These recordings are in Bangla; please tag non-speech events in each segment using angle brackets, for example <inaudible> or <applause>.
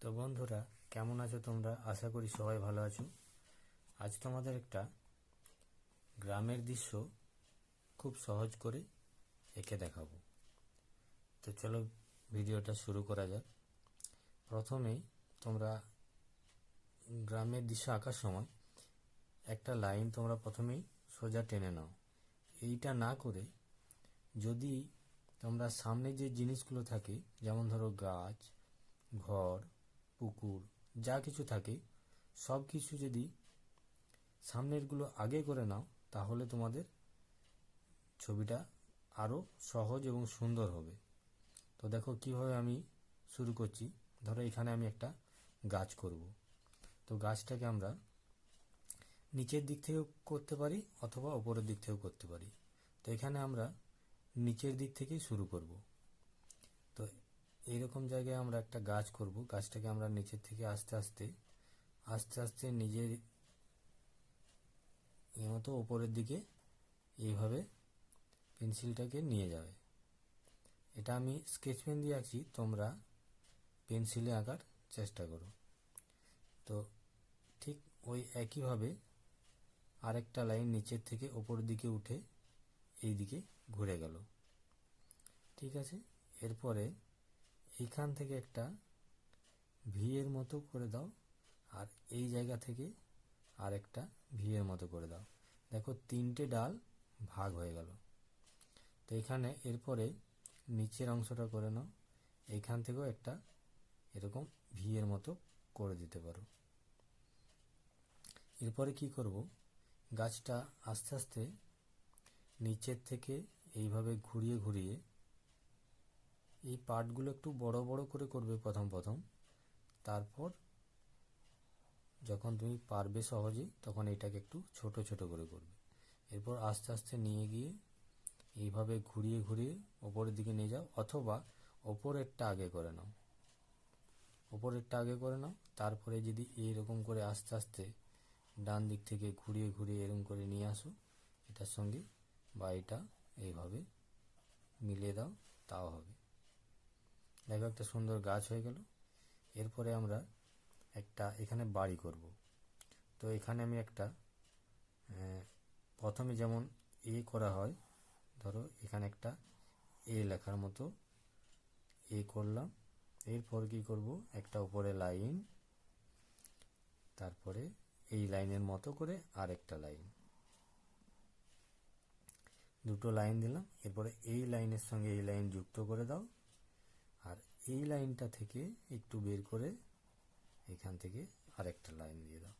তো বন্ধুরা, কেমন আছো তোমরা? আশা করি সবাই ভালো আছো। আজ তোমাদের একটা গ্রামের দৃশ্য খুব সহজ করে এঁকে দেখাবো। তো চলো ভিডিওটা শুরু করা যাক। প্রথমেই তোমরা গ্রামের দৃশ্য আঁকার সময় একটা লাইন তোমরা প্রথমেই সোজা টেনে নাও। এইটা না করে যদি তোমরা সামনে যে জিনিসগুলো থাকে, যেমন ধরো গাছ, ঘর পুকুর, যা কিছু থাকে, সব কিছু যদি সামনেরগুলো আগে করে নাও, তাহলে তোমাদের ছবিটা আরও সহজ এবং সুন্দর হবে। তো দেখো কীভাবে আমি শুরু করছি। ধরো এখানে আমি একটা গাছ করব। তো গাছটাকে আমরা নিচের দিক থেকেও করতে পারি অথবা ওপরের দিক থেকেও করতে পারি। তো এখানে আমরা নিচের দিক থেকেই শুরু করব। এইরকম জায়গায় আমরা একটা গাছ করব। গাছটাকে আমরা নিচের থেকে আস্তে আস্তে আস্তে আস্তে নিজের এই মতো ওপরের দিকে এইভাবে পেন্সিলটাকে নিয়ে যাবে। এটা আমি স্কেচ পেন দিয়ে আঁকছি, তোমরা পেন্সিলে আঁকার চেষ্টা করো। তো ঠিক ওই একইভাবে আরেকটা লাইন নিচের থেকে ওপরের দিকে উঠে এই দিকে ঘুরে গেল। ঠিক আছে? এরপরে এইখান থেকে একটা ভি এর মতো করে দাও, আর এই জায়গা থেকে আর একটা ভি এর মতো করে দাও। দেখো, তিনটে ডাল ভাগ হয়ে গেল। তো এখানে এরপরে নিচের অংশটা করে নাও। এইখান থেকেও একটা এরকম ভি এর মতো করে দিতে পারো। এরপরে কি করব? গাছটা আস্তে আস্তে নিচের থেকে এইভাবে ঘুরিয়ে ঘুরিয়ে এই পার্টগুলো একটু বড় বড় করে করবে প্রথম প্রথম। তারপর যখন তুমি পারবে সহজে তখন এটাকে একটু ছোট ছোট করে করবে। এরপর আস্তে আস্তে নিয়ে গিয়ে এইভাবে ঘুরিয়ে ঘুরিয়ে ওপরের দিকে নিয়ে যাও, অথবা ওপরেরটা আগে করে নাও। ওপরেরটা আগে করে নাও, তারপরে যদি এইরকম করে আস্তে আস্তে ডান দিক থেকে ঘুরিয়ে ঘুরিয়ে এরকম করে নিয়ে আসো, এটার সঙ্গে বা এটা এইভাবে মিলিয়ে দাও, তাও হবে। দেখো একটা সুন্দর গাছ হয়ে গেল। এরপরে আমরা একটা এখানে বাড়ি করব। তো এখানে আমি একটা প্রথমে যেমন এ করা হয়, ধরো এখানে একটা এ লেখার মতো এ করলাম। এরপর কি করব? একটা উপরে লাইন, তারপরে এই লাইনের মতো করে আরেকটা লাইন। দুটো লাইন দিলাম, এরপরে এই লাইনের সঙ্গে এই লাইন যুক্ত করে দাও। এই লাইনটা থেকে একটু বের করে এখান থেকে আরেকটা লাইন দিয়ে দাও।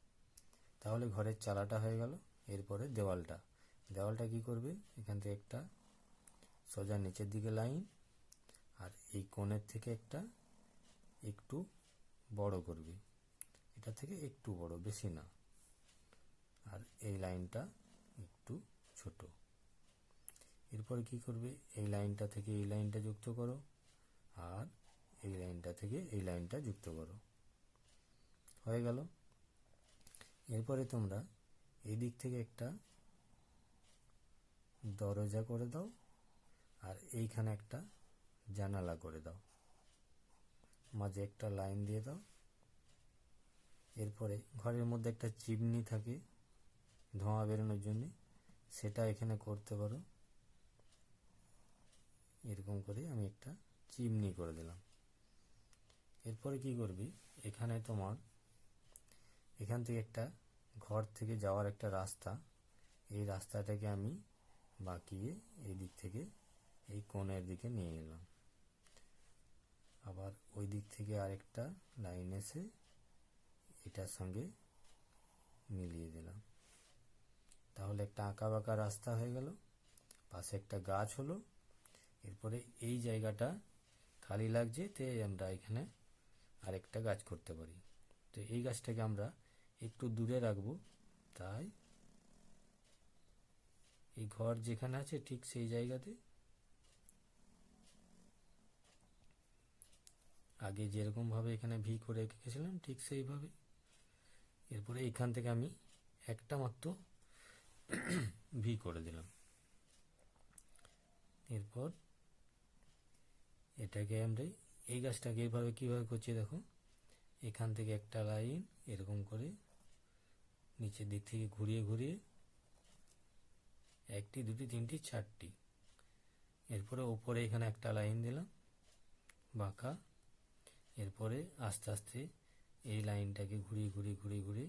তাহলে ঘরের চালাটা হয়ে গেল, এরপরে দেওয়ালটা। দেওয়ালটা কি করবে? এখান থেকে একটা সোজা নিচের দিকে লাইন, আর এই কোণের থেকে একটা একটু বড় করবে। এটা থেকে একটু বড়, বেশি না। আর এই লাইনটা একটু ছোট। এরপরে কি করবে? এই লাইনটা থেকে এই লাইনটা যুক্ত করো। আর এই লাইনটা থেকে এই লাইনটা যুক্ত করো। হয়ে গেল। এরপরে তোমরা এই দিক থেকে একটা দরজা করে দাও আর এইখানে একটা জানালা করে দাও। মাঝে একটা লাইন দিয়ে দাও। এরপরে ঘরের মধ্যে একটা চিমনি থাকে, ধোঁয়া বেরোনোর জন্য, সেটা এখানে করতে পারো। এরকম করে আমি একটা চিমনি করে দিলাম। এরপরে কি করবি? এখানে তোমার, এখান থেকে একটা ঘর থেকে যাওয়ার একটা রাস্তা। এই রাস্তাটাকে আমি বাঁকিয়ে এই দিক থেকে এই কোণের দিকে নিয়ে গেলাম আবার ওই দিক থেকে আরেকটা লাইন এসে এটার সঙ্গে মিলিয়ে দিলাম। তাহলে একটা আঁকা বাঁকা রাস্তা হয়ে গেল, পাশে একটা গাছ হলো। এরপরে এই জায়গাটা খালি লাগছে, তে আমরা এখানে আরেকটা গাছ করতে পারি। তো এই গাছটাকে আমরা একটু দূরে রাখব। তাই এই ঘর যেখানে আছে ঠিক সেই জায়গাতে আগে যেরকম ভাবে এখানে ভি করে রেখেছিলাম, ঠিক সেইভাবে। এরপরে এখান থেকে আমি একটা মাত্র <clears throat> ভি করে দিলাম। এরপর এটাকে আমরা এই গাছটাকে এইভাবে কীভাবে করছি দেখো? এখান থেকে একটা লাইন এরকম করে নিচের দিক থেকে ঘুরিয়ে ঘুরিয়ে একটি, দুটি, তিনটি, চারটি। এরপরে ওপরে এখানে একটা লাইন দিলাম, বাঁকা। এরপরে আস্তে আস্তে এই লাইনটাকে ঘুরিয়ে ঘুরিয়ে ঘুরিয়ে ঘুরিয়ে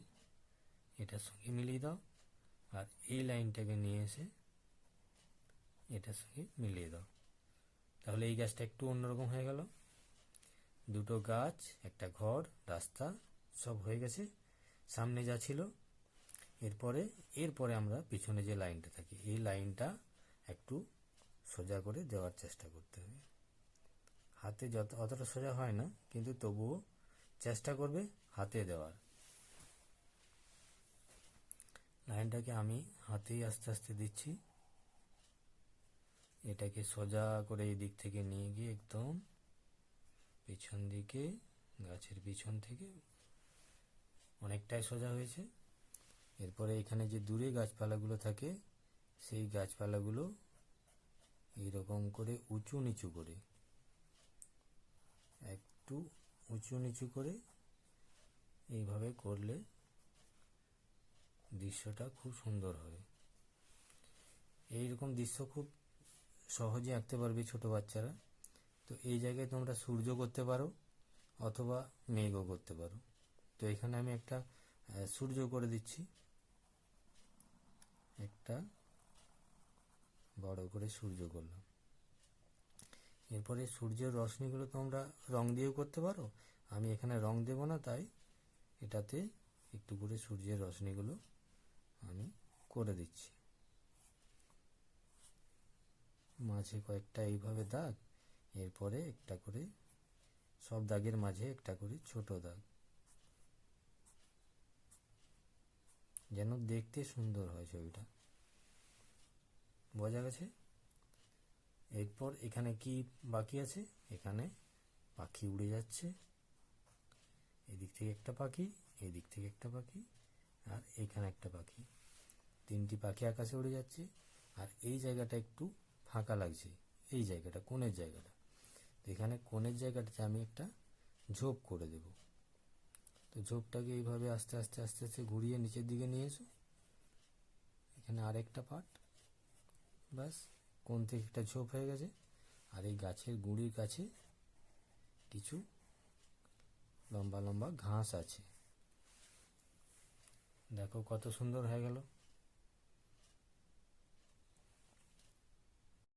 এটার সঙ্গে মিলিয়ে দাও আর এই লাইনটাকে নিয়ে এসে এটার সঙ্গে মিলিয়ে দাও। তাহলে এই গাছটা একটু অন্যরকম হয়ে গেল। দুটো গাছ, একটা ঘর, রাস্তা, সব হয়ে গেছে। সামনে যা ছিল, এরপরে এরপরে আমরা পিছনে যে লাইনটা থাকি, এই লাইনটা একটু সোজা করে দেওয়ার চেষ্টা করতে হবে। হাতে যত, অতটা সোজা হয় না, কিন্তু তবুও চেষ্টা করবে হাতে দেওয়ার। লাইনটাকে আমি হাতেই আস্তে আস্তে দিচ্ছি। এটাকে সোজা করে এই দিক থেকে নিয়ে গিয়ে একদম পিছন দিকে, গাছের পিছন থেকে অনেকটাই সোজা হয়েছে। এরপরে এখানে যে দূরে গাছপালাগুলো থাকে, সেই গাছপালাগুলো এইরকম করে উঁচু নিচু করে, একটু উঁচু নিচু করে এইভাবে করলে দৃশ্যটা খুব সুন্দর হবে এইরকম দৃশ্য খুব সহজে আঁকতে পারবে ছোট বাচ্চারা। তো এই জায়গায় তোমরা সূর্য করতে পারো অথবা মেঘও করতে পারো। তো এখানে আমি একটা সূর্য করে দিচ্ছি। একটা বড় করে সূর্য করলাম। এরপরে সূর্যের রশ্মিগুলো তোমরা রং দিয়েও করতে পারো। আমি এখানে রং দেব না, তাই এটাতে একটু করে সূর্যের রশ্মিগুলো আমি করে দিচ্ছি। মাঝে কয়েকটা এইভাবে দাগ। এরপরে একটা করে, সব দাগের মাঝে একটা করে ছোট দাগ। যেন দেখতে সুন্দর হয় ছবিটা। বোঝা গেছে? এরপর এখানে কি বাকি আছে? এখানে পাখি উড়ে যাচ্ছে। এদিক থেকে একটা পাখি, এদিক থেকে একটা পাখি, আর এখানে একটা পাখি। তিনটি পাখি আকাশে উড়ে যাচ্ছে, আর এই জায়গাটা একটু ফাঁকা লাগছে। এই জায়গাটা, কোণের জায়গাটা। এখানে কোণের জায়গাটাতে আমি একটা ঝোপ করে দেব। তো ঝোপটাকে এইভাবে আস্তে আস্তে আস্তে আস্তে ঘুরিয়ে নিচের দিকে নিয়ে এসো। এখানে আরেকটা পার্ট। ব্যাস কোন থেকে একটা ঝোপ হয়ে গেছে। আর এই গাছের গুঁড়ির কাছে কিছু লম্বা লম্বা ঘাস আছে। দেখো কত সুন্দর হয়ে গেল।